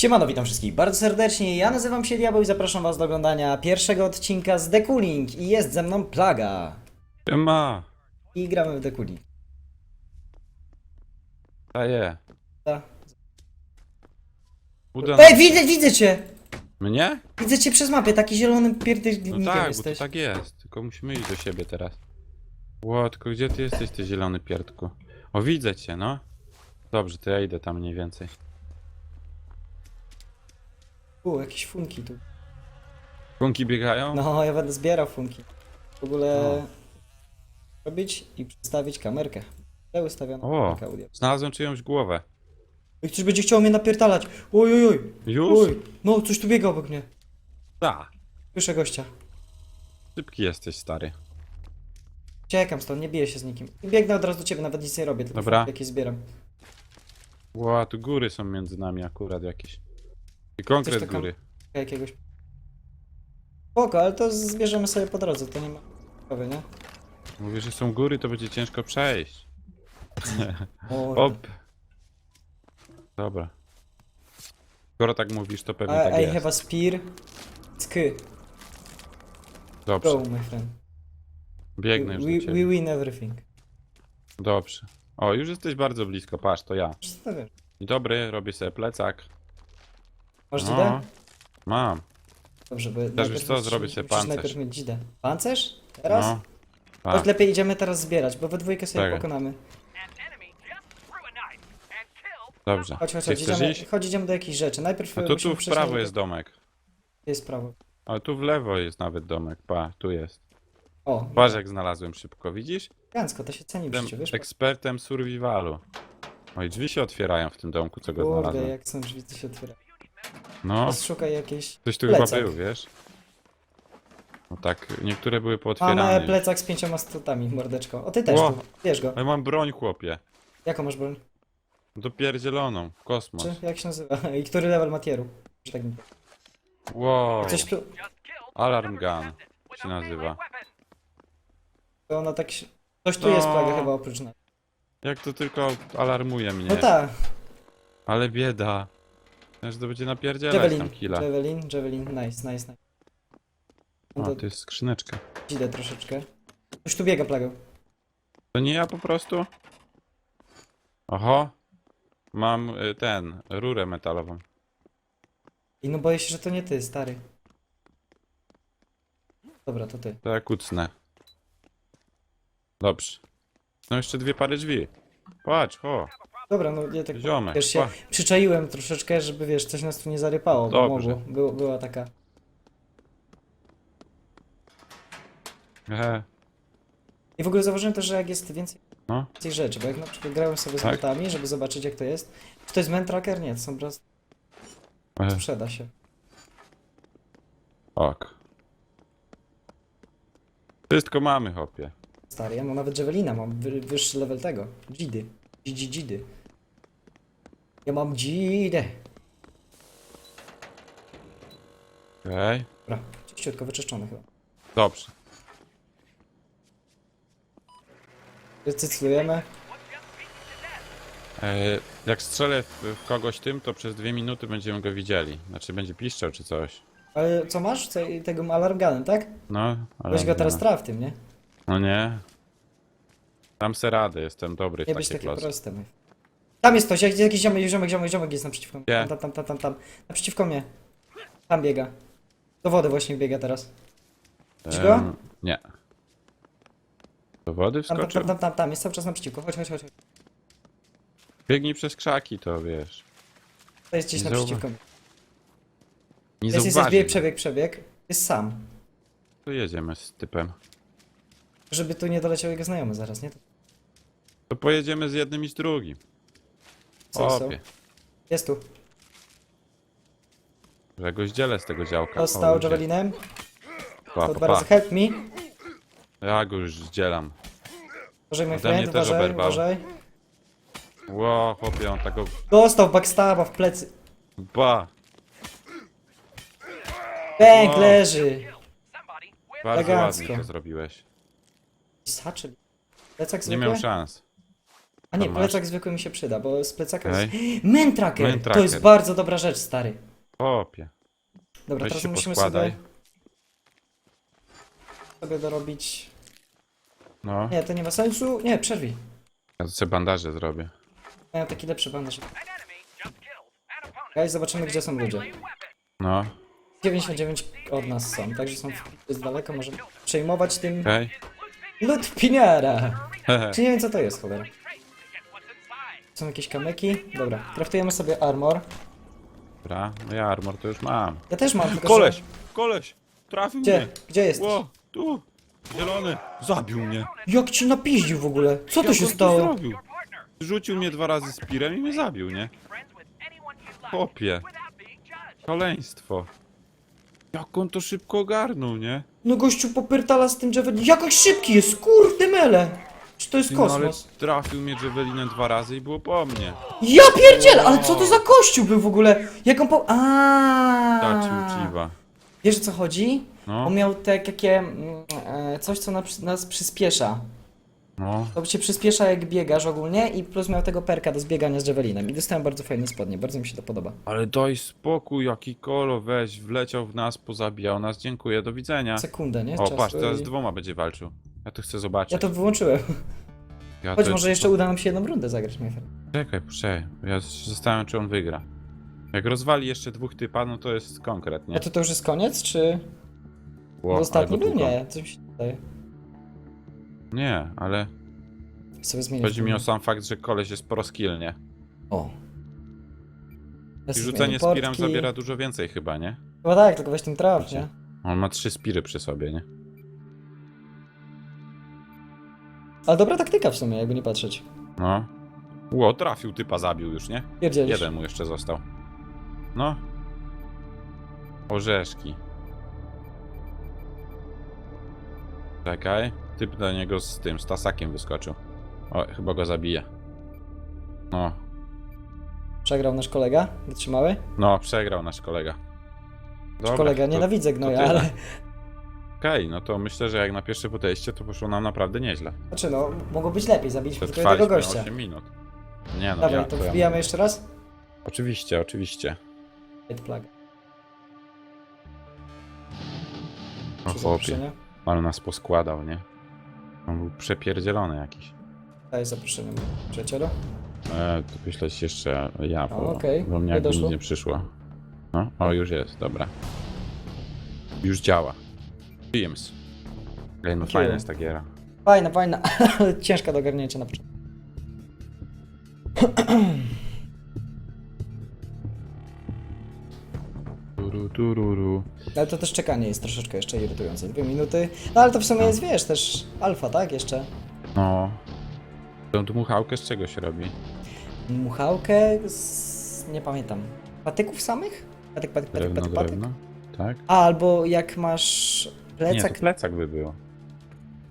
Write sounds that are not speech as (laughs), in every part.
Siemano, witam wszystkich bardzo serdecznie. Ja nazywam się Diabeł i zapraszam was do oglądania pierwszego odcinka z The Cooling. I jest ze mną Plaga. Ma, I gramy w The Cooling. daje. Ta. Uda Ej, widzę, widzę cię! Mnie? Widzę cię przez mapę, taki zielony pierdolnikiem No tak, bo jesteś. to tak jest. Tylko musimy iść do siebie teraz. Ło, tylko gdzie ty jesteś, ty zielony pierdku? O, widzę cię, no. Dobrze, to ja idę tam mniej więcej. U, jakieś funki tu. Funki biegają? No, ja będę zbierał funki. W ogóle No. robić i przedstawić kamerkę. Źle ustawioną O. kamerkę audio. Znalazłem czyjąś głowę. I ktoś będzie chciał mnie napierdalać. Oj, oj, oj. Już? Oj, no, coś tu biega obok mnie. Da. Słyszę gościa. Szybki jesteś, stary. Uciekam stąd, nie biję się z nikim. I biegnę od razu do ciebie, nawet nic nie robię, tylko Dobra. funki jakieś zbieram. Ło, tu góry są między nami akurat jakieś. I konkret taką- góry. jakiegoś. Spoko, ale to zbierzemy sobie po drodze, to nie ma sprawy, nie? Mówię, że są góry, to będzie ciężko przejść. (laughs) O, Hop. Dobra. Skoro tak mówisz, to pewnie tak I, I jest. have a spear. Sk. Dobrze, Go, my friend. biegnę już we, do we ciebie. win everything. Dobrze. O, już jesteś bardzo blisko, patrz, to ja. Co to wiesz? Dzień dobry, robię sobie plecak. Masz No, dzidę? Mam. Dobrze, bo wiesz najpierw co, zrobię sobie pancerz. najpierw mieć dzidę. Pancerz? Teraz? No. Tak. lepiej idziemy teraz zbierać, bo we dwójkę sobie Czekaj. pokonamy. Dobrze. Chodź, chodź, Ty chodź, chcesz idziemy, iść? chodź, idziemy do jakichś rzeczy. Najpierw A to musimy tu w przejść prawo na- jest domek. Jest prawo. Ale tu w lewo jest nawet domek. Pa, tu jest. O, Patrz jak znalazłem szybko, widzisz? elegancko, to się ceni w Jestem życiu, wiesz? ekspertem survivalu. Oj, drzwi się otwierają w tym domku, co go Kurde, znalazłem. jak są drzwi, to się otwiera. No, Teraz szukaj jakieś... ktoś tu plecak. chyba był, wiesz? No tak, niektóre były pootwierane. plecak z pięcioma stutami, mordeczko. O, ty też Ło. tu, bierz go. Ja mam broń, chłopie. Jaką masz broń? Dopierdzieloną. w Kosmos. Czy jak się nazywa? (laughs) I który level matieru? Że tak mi- Wow. Coś tu... Alarm gun się nazywa. To ona tak się... Coś tu No. jest plaga chyba oprócz nas. Jak to tylko alarmuje mnie. No tak. Ale bieda. Myślę, że to będzie napierdzielać Javelin. tam killa. Javelin, Javelin, nice, nice, nice. No O, to to jest skrzyneczka. idę troszeczkę. Coś tu biega plagą. To nie ja po prostu? Oho. Mam y, ten, rurę metalową. I no boję się, że to nie ty, stary. Dobra, to ty. To ja kucnę. Dobrze. No jeszcze dwie pary drzwi. Patrz, o, Dobra, no ja tak ziomek. wiesz, się pa. przyczaiłem troszeczkę, żeby wiesz, coś nas tu nie zarypało, bo Dobrze. mogło. Było, była taka... Ehe, I w ogóle zauważyłem też, że jak jest więcej, No. więcej rzeczy, bo jak na przykład grałem sobie z Tak. żeby zobaczyć jak to jest. Czy to jest man tracker? Nie, to są po prostu ehe. sprzeda się. Ok. Wszystko mamy, hopie. Stary, ja mam nawet Javelina, mam wy, wyższy level tego. Dzidy. Dzidzi, dzidy. Ja mam dzidę. Okej. Dobra, czyściutko wyczyszczone chyba. Dobrze. Recyklujemy. E, jak strzelę w, w kogoś tym, to przez dwie minuty będziemy go widzieli. Znaczy będzie piszczał czy coś. Ale co masz? Co, tego alarmganem, tak? No, ale... Weź go teraz traf tym, nie? No nie. Dam se radę, jestem dobry w Nie być takie takie proste. mój. Tam jest ktoś, jak- jakiś ziomek, ziomek, ziomek, ziomek jest naprzeciwko mnie. Gdzie? Tam, tam, tam, tam, tam. Naprzeciwko mnie. Tam biega. Do wody właśnie biega teraz. Widzisz go? Em, nie. Do wody Tam, tam, wskoczył? tam, tam, tam, tam, jest cały czas naprzeciwko. Chodź, chodź, chodź. chodź. Biegnij przez krzaki, to wiesz. To jest gdzieś Nie naprzeciwko mnie. Nie Jest, jest, jest, bieg, przebieg, przebieg. Jest sam. Tu jedziemy z typem. Żeby tu nie doleciał jego znajomy zaraz, nie? To pojedziemy z jednym i z drugim. Co są? Opie. Jest tu. Że go zdzielę z tego działka. Dostał O, ludzie. Javelinem. Pa, To dwa pa. razy help me. Ja go już zdzielam. Uważaj, my Ode mnie friend, też uważaj, oberwał. uważaj. Ło, chłopie, on tego... Dostał backstaba w plecy. Ba! Bęk Wow. leży. Bardzo Elegancko. ładnie to zrobiłeś. Saczyl. Plecak Nie zwykły? miał szans. A nie, Tam masz. plecak zwykły mi się przyda, bo z plecaka Okej. jest... (gasps) Mentracker! Man To jest tracker. bardzo dobra rzecz, stary. Opie. Dobra, Weź teraz się musimy poskładaj. sobie... sobie dorobić... No, Nie, to nie ma sensu. Nie, przerwij. ja sobie bandaże zrobię. Mają taki lepszy bandaż. Guys, zobaczymy gdzie są ludzie. No, 99 od nas są, także są z daleko, możemy przejmować tym... okej. Lud piniara! (laughs) Czy nie wiem co to jest, cholera. Są jakieś kamyki? Dobra, kraftujemy sobie armor. Dobra, no ja armor to już mam. Ja też mam, tylko Koleś! Koleś! Trafił Gdzie? mnie! Gdzie jesteś? Ło, tu! Zielony! Zabił mnie! Jak ci napiździł w ogóle? Co to Jak się on to stało? zrobił? Rzucił mnie dwa razy z pirem i mnie zabił, nie? Chłopie. Szaleństwo. Jak on to szybko ogarnął, nie? No gościu popyrtala z tym javelin. Jakoś szybki jest, kurde mele! Czy to jest Ty, No ale kosmos? trafił mnie Javelinem dwa razy i było po mnie. Ja pierdzielę, ale co to za kościół był w ogóle? Jak on po... Tacił Aaaa. ciwa. Wiesz o co chodzi? No, On miał te takie... mm, e, coś co nas, nas przyspiesza. no. To cię przyspiesza jak biegasz ogólnie i plus miał tego perka do zbiegania z javelinem. I dostałem bardzo fajne spodnie, bardzo mi się to podoba. Ale daj spokój, jaki kolo, weź, wleciał w nas, pozabijał nas, dziękuję, do widzenia. Sekundę, nie? O, Czasu patrz, teraz i- z dwoma będzie walczył. Ja to chcę zobaczyć. Ja to wyłączyłem. Ja Choć to- może jeszcze uda nam się jedną rundę zagrać, friend. Czekaj, poczekaj. Ja się zastanawiam, czy on wygra. Jak rozwali jeszcze dwóch typa, no to jest konkretnie. A to to już jest koniec, czy... Ło, Bo ostatni był? długo. Nie, coś mi się wydaje. Nie, ale Sobie zmienić. chodzi mi o sam fakt, że koleś jest pro skill, nie? O. Ja I sobie rzucenie zmienię portki. zabiera dużo więcej chyba, nie? Chyba tak, tylko weź tym traf, nie? On ma trzy spiry przy sobie, nie? Ale dobra taktyka w sumie, jakby nie patrzeć. No. Ło, trafił, typa zabił już, nie? Pierdzielisz. Jeden mu jeszcze został. No. Orzeszki. Czekaj. Typ do niego z tym, z tasakiem wyskoczył. O, chyba go zabije. No. Przegrał nasz kolega, wytrzymały. No, przegrał nasz kolega. Dobra, kolega, to- nienawidzę gnoja, tyle. ale... Okej, no to myślę, że jak na pierwsze podejście, to poszło nam naprawdę nieźle. Znaczy no, mogło być lepiej, zabiliśmy tylko jednego Przetrwaliśmy gościa. 8 minut. Nie no, Dawaj, ja, to ja wbijamy jeszcze raz? Oczywiście, oczywiście. White flag. O Przy chłopie, ale nas poskładał, nie? On był przepierdzielony jakiś. Daję zaproszenie mój przyjacielu. E, to myśleć jeszcze ja, bo, O, okej. bo mnie Nie jakby doszło. nie przyszło. No, o już jest, dobra. Już działa. James. Ej, no fajna jest ta giera. Fajna, fajna, (laughs) ale ciężka do ogarnięcia na początku. (clears throat) Turu, tururu. Ale to też czekanie jest troszeczkę jeszcze irytujące. Dwie minuty. No ale to w sumie jest, wiesz, też alfa, tak? Jeszcze. No. Tą dmuchałkę z czego się robi? Muchałkę z... nie pamiętam. Patyków samych? Patyk, patyk, patyk, Drewno, patyk, patyk. drewno? Tak? A, albo jak masz Nie, plecak... to plecak by było.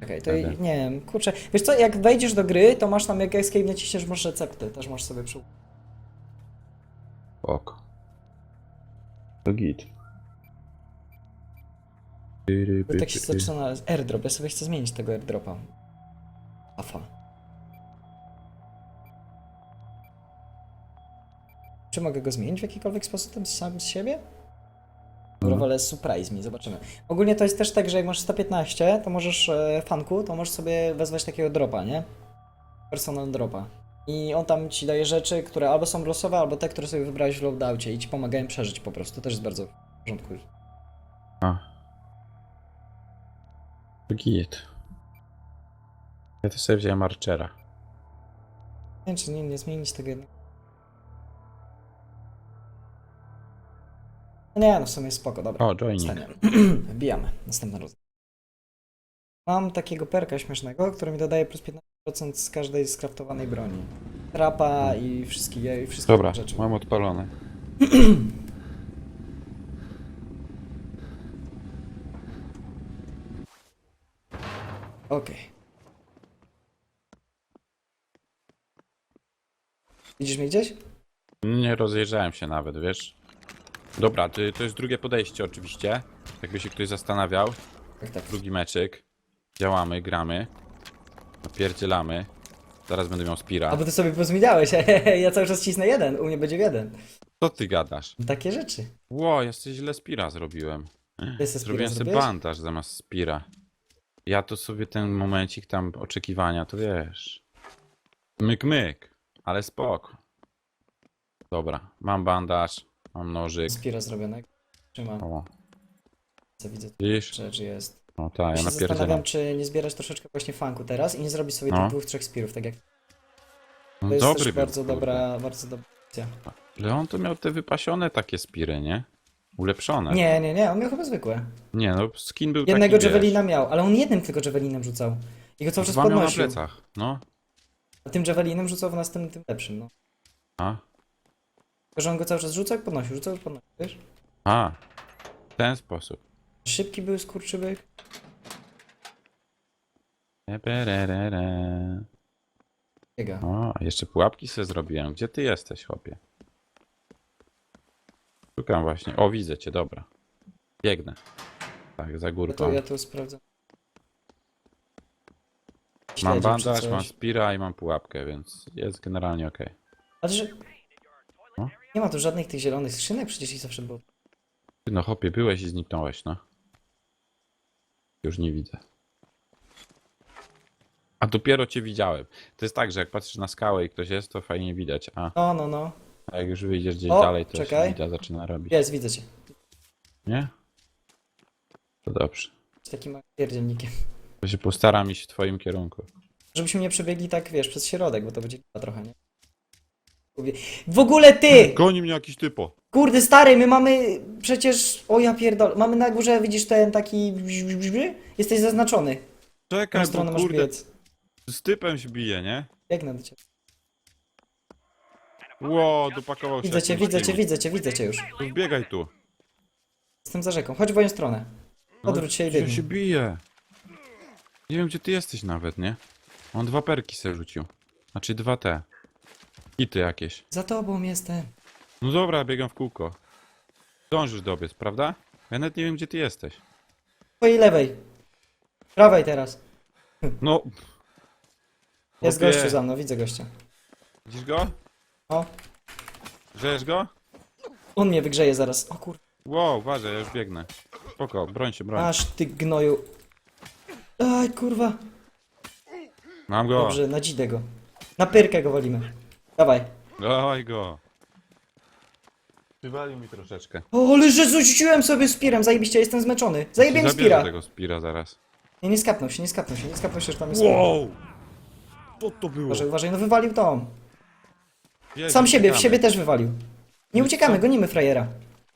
Czekaj, to wtedy. nie wiem, kurczę. Wiesz co, jak wejdziesz do gry, to masz tam, jak escape naciśniesz, masz recepty, też możesz sobie przy... Ok. To git. Bo tak się zaczyna airdrop, ja sobie chcę zmienić tego airdropa. Afa. Czy mogę go zmienić w jakikolwiek sposób sam z siebie? Mhm. wolę surprise mi, zobaczymy. Ogólnie to jest też tak, że jak masz 115, to możesz, e, fanku, to możesz sobie wezwać takiego dropa, nie? Personal dropa. I on tam ci daje rzeczy, które albo są losowe, albo te, które sobie wybrałeś w loadoutie i ci pomagają przeżyć po prostu. To też jest bardzo w porządku. A. To git. Ja też sobie wziąłem Archera. Nie wiem, czy nie, nie zmienić tego jednego. Nie, no w sumie jest spoko, dobra. O, joining. Stanie. (clears throat) Wbijamy. Następna rozmowa. Mam takiego perka śmiesznego, który mi dodaje plus 15% z każdej skraftowanej broni. Trapa i wszystkie, i wszystkie Dobra, rzeczy. mam odpalone. (clears throat) Okej. Widzisz mnie gdzieś? Nie rozejrzałem się nawet, wiesz? Dobra, to, to jest drugie podejście oczywiście. Jakby się ktoś zastanawiał. Tak, tak. Drugi meczyk. Działamy, gramy. Napierdzielamy. Zaraz będę miał Spira. A bo ty sobie pozmieniałeś, (laughs) ja cały czas cisnę jeden, u mnie będzie w jeden. Co ty gadasz? Takie rzeczy. Ło, jeszcze źle Spira zrobiłem. Ty se Zrobiłem Spira sobie zrobiłeś? bandaż zamiast Spira. Ja to sobie ten momencik tam oczekiwania, to wiesz. Myk, myk, ale spoko. Dobra, mam bandaż, mam nożyk. Spira zrobionego. Trzymam, O, co widzę, widzisz? rzecz jest. O tak, Ja ja się napierdzielam. zastanawiam, czy nie zbierać troszeczkę właśnie funku teraz i nie zrobić sobie No. tych dwóch, trzech spirów, tak jak No to jest dobry też był, bardzo kurde. dobra, bardzo dobra opcja. Ale on to miał te wypasione takie spiry, nie? Ulepszone. Nie, nie, nie, on miał chyba zwykłe. Nie, no skin był Jednego taki, Javelina wiesz, miał, ale on jednym tylko Javelinem rzucał. I go cały czas dwa miał na podnosił. plecach, no. A tym Javelinem rzucał w następnym, tym lepszym, no. A, Tylko, że on go cały czas rzucał podnosił, rzucał podnosił, wiesz? a, w ten sposób. Szybki był skurczybyk. Epererere. Biega. O, a jeszcze pułapki sobie zrobiłem. Gdzie ty jesteś, chłopie? Szukam właśnie. O, widzę cię, dobra. Biegnę. Tak, za Ja górką. tu, ja tu sprawdzę. Mam Śledził czy bandaż, coś. mam spira i mam pułapkę, więc jest generalnie ok. Ale że... No. Nie ma tu żadnych tych zielonych skrzynek, przecież ich zawsze było. Ty no chłopie, byłeś i zniknąłeś, no. Już nie widzę. A dopiero cię widziałem. To jest tak, że jak patrzysz na skałę i ktoś jest, to fajnie widać, a No, no, no. a jak już wyjdziesz gdzieś O, dalej, to czekaj. się widać zaczyna robić. Jest, widzę cię. Nie? To dobrze. Z takim pierdzielnikiem. To się postaram iść w twoim kierunku. Żebyśmy nie przebiegli tak, wiesz, przez środek, bo to będzie k***a trochę, nie? W ogóle ty! (clears throat) Goni mnie jakiś typo. Kurde, stary, my mamy przecież... O ja pierdol... Mamy na górze, widzisz ten taki... Jesteś zaznaczony. Czekaj, stronę bo masz kurde, biec. z typem się bije, nie? Biegnę do ciebie. Ło, dopakował się. Widzę cię, jakimś widzę cię, widzę cię, widzę cię już. To Wbiegaj tu. Jestem za rzeką. Chodź w moją stronę. Odwróć się i biegnij. się bije. Nie wiem, gdzie ty jesteś nawet, nie? On dwa perki se rzucił. Znaczy dwa te. Hity jakieś. Za tobą jestem. No dobra, biegam w kółko. Dążysz dobiec, prawda? Ja nawet nie wiem, gdzie ty jesteś. Twojej lewej. Prawej teraz. No. Jest Chłopie, gościu za mną, widzę gościa. Widzisz go? O, Grzejesz go? on mnie wygrzeje zaraz. O kur... Wow, uważaj, ja już biegnę. Spoko, broń się, broń. Aż ty gnoju. Aj, kurwa. Mam go. Dobrze, na dzidę go. Na pyrkę go wolimy. Dawaj. Dawaj go. Wywalił mi troszeczkę. O, ale że rzuciłem sobie spirem, zajebiście, jestem zmęczony. Zajebiłem Zabierze spira. tego spira zaraz. Nie, nie skapnął się, nie skapnął się, nie skapnął się, że tam jest Wow! Co to było? Uważaj, uważaj, no wywalił tą. Jezu, Sam siebie, w siebie też wywalił. Nie uciekamy, co? gonimy frajera.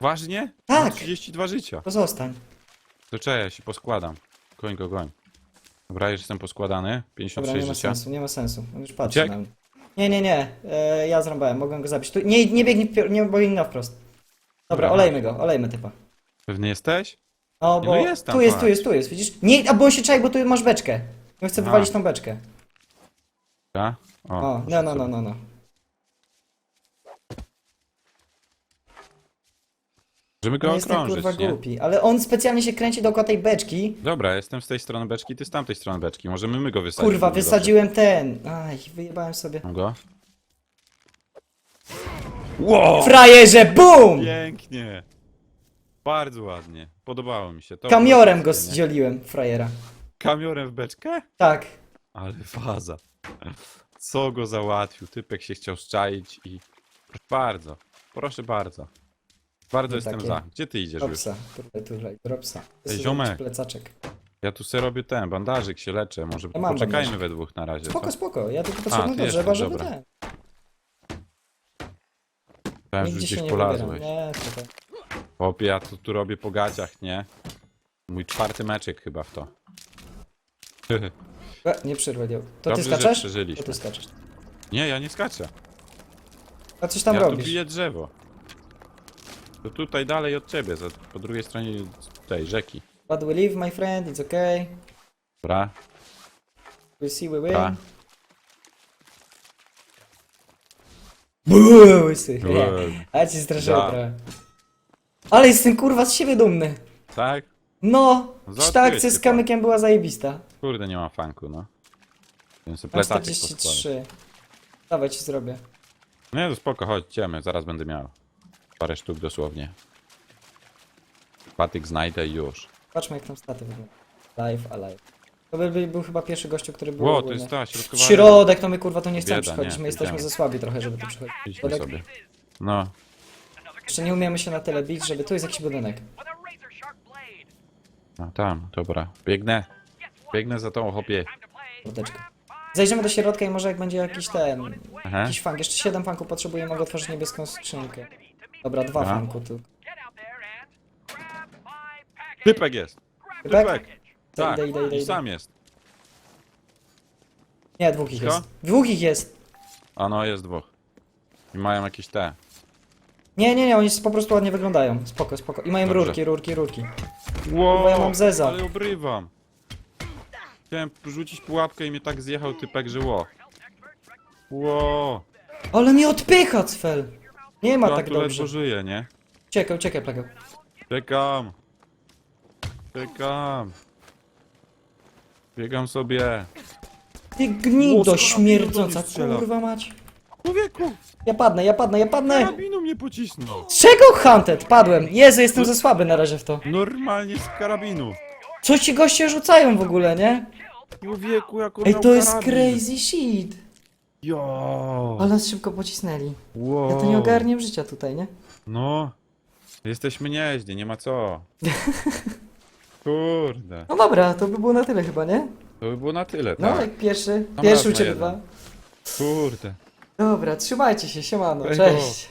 Ważnie? Tak. Mam 32 życia. To zostań. To czekaj, ja się poskładam. Goń go, goń. Dobra, już jestem poskładany. Dobra, 56 nie ma życia. sensu, nie ma sensu. On już patrzy Uciekł? na mnie. Nie, nie, nie. E, ja zrąbałem, mogłem go zabić. Tu, nie, nie biegnij, wpier- nie biegnij na wprost. Dobra, Dobra, olejmy go, olejmy typa. Pewny jesteś? No, Nie, bo no jest tam, tu jest, tu patrz. jest, tu jest, widzisz? Nie, a bo on się czai, bo tu masz beczkę. Ja chcę A. wywalić tą beczkę. Tak? O, proszę no, no, no, no, no. Możemy go No jestem okrążyć, kurwa nie? głupi, ale on specjalnie się kręci dookoła tej beczki. Dobra, jestem z tej strony beczki, ty z tamtej strony beczki. Możemy my go wysadzić. Kurwa, wysadziłem ten. Aj, wyjebałem sobie. dobrze. Go? Wow! Frajerze, BUM! Pięknie! Bardzo ładnie. Podobało mi się. To Kamiorem było go nie? zdzioliłem, frajera. Kamiorem w beczkę? Tak. Ale faza. Co go załatwił? Typek się chciał szczaić i... Proszę bardzo. Proszę bardzo. Bardzo No jestem takie. za. Gdzie ty idziesz już? Dropsa, tutaj, tutaj, dropsa. Ej, ziomek. plecaczek. Ja tu sobie robię ten, bandażyk się leczę. Może Ja mam poczekajmy bandażyk. we dwóch na razie. Spoko, co? spoko, ja tylko potrzebuję ty do drzewa, jesteś, żeby dobra. ten. Tam już Nigdzie się gdzieś nie wybieram. polazłeś. Nie. Chłopie, ja tu, tu robię po gaciach, nie? Mój czwarty meczek chyba w to. (laughs) E, Nie przerwę, nie. To Dobrze, ty że skaczesz? przeżyliśmy. To ty skaczesz. Nie, ja nie skaczę. A coś tam ja tu robisz. biję drzewo. To tutaj dalej od ciebie, za, po drugiej stronie tej rzeki. But we live, my friend, it's okay. Dobra? We see we win. Buuu, łysy. Eee, A ci straszyłem Da. trochę. Ale jestem kurwa z siebie dumny. Tak? No, No, ta akcja z typa. kamykiem była zajebista. Kurde, nie mam fanku, no. Więc sobie Mam plecaczek poskładam. 43. Dawaj ci zrobię. Nie, to spoko, chodź, idziemy, zaraz będę miał. Parę sztuk dosłownie. Patyk znajdę i już. Patrzmy jak tam staty wyglądają. Live, alive. To by, by był chyba pierwszy gościu, który był Ło, to ogólnie- jest ta środkowa. Środek, to my kurwa to nie chcemy Bieda, przychodzić, nie, my jesteśmy za słabi trochę, żeby tu przychodzić. Idźmy Środek, sobie. No, jeszcze nie umiemy się na tyle bić, żeby tu jest jakiś budynek. With a razor sharp blade. no tam, dobra. Biegnę, biegnę za tą hopie. Time to play. Mordeczko. Grab my Zajrzymy do środka i może jak będzie jakiś ten, Aha. jakiś funk, jeszcze 7 funków potrzebuję, mogę otworzyć niebieską skrzynkę. Dobra, dwa grab my package. Typek jest! Typek? package. Tak, Idę, idę, idę, idę. sam jest. Nie, dwóch ich Co? jest. Dwóch ich jest. A no, jest dwóch. I mają jakieś te. Nie, nie, nie, oni po prostu ładnie wyglądają. Spoko, spoko. I mają Dobrze. rurki, rurki, rurki. Wow, ja mam zeza. ale obrywam. Chciałem rzucić pułapkę i mnie tak zjechał typek, że ło. Ło, Ale mnie odpycha, Cfel! Nie ma tak dobrze. żyję, nie? Uciekaj, uciekaj, plagę. Czekam. Czekam. Biegam sobie. Ty gnido śmierdząca, strzela. kurwa mać. Człowieku, Ja padnę, ja padnę, ja padnę! karabinu mnie pocisnął. Z czego Hunted? Padłem. Jezu, jestem za słaby na razie w to. Normalnie z karabinu. Co ci goście rzucają w ogóle, nie? Człowieku, jak on Ej, miał to jest karabin. crazy shit. Jo. Ale nas szybko pocisnęli. Wow. Ja to nie ogarniam życia tutaj, nie? No. Jesteśmy nieźli, nie ma co. (laughs) Kurde. No dobra, to by było na tyle chyba, nie? To by było na tyle, No, tak. jak pierwszy. Tam Pierwszy na jeden. dwa. Kurde. Dobra, trzymajcie się, siemano, Ej, cześć.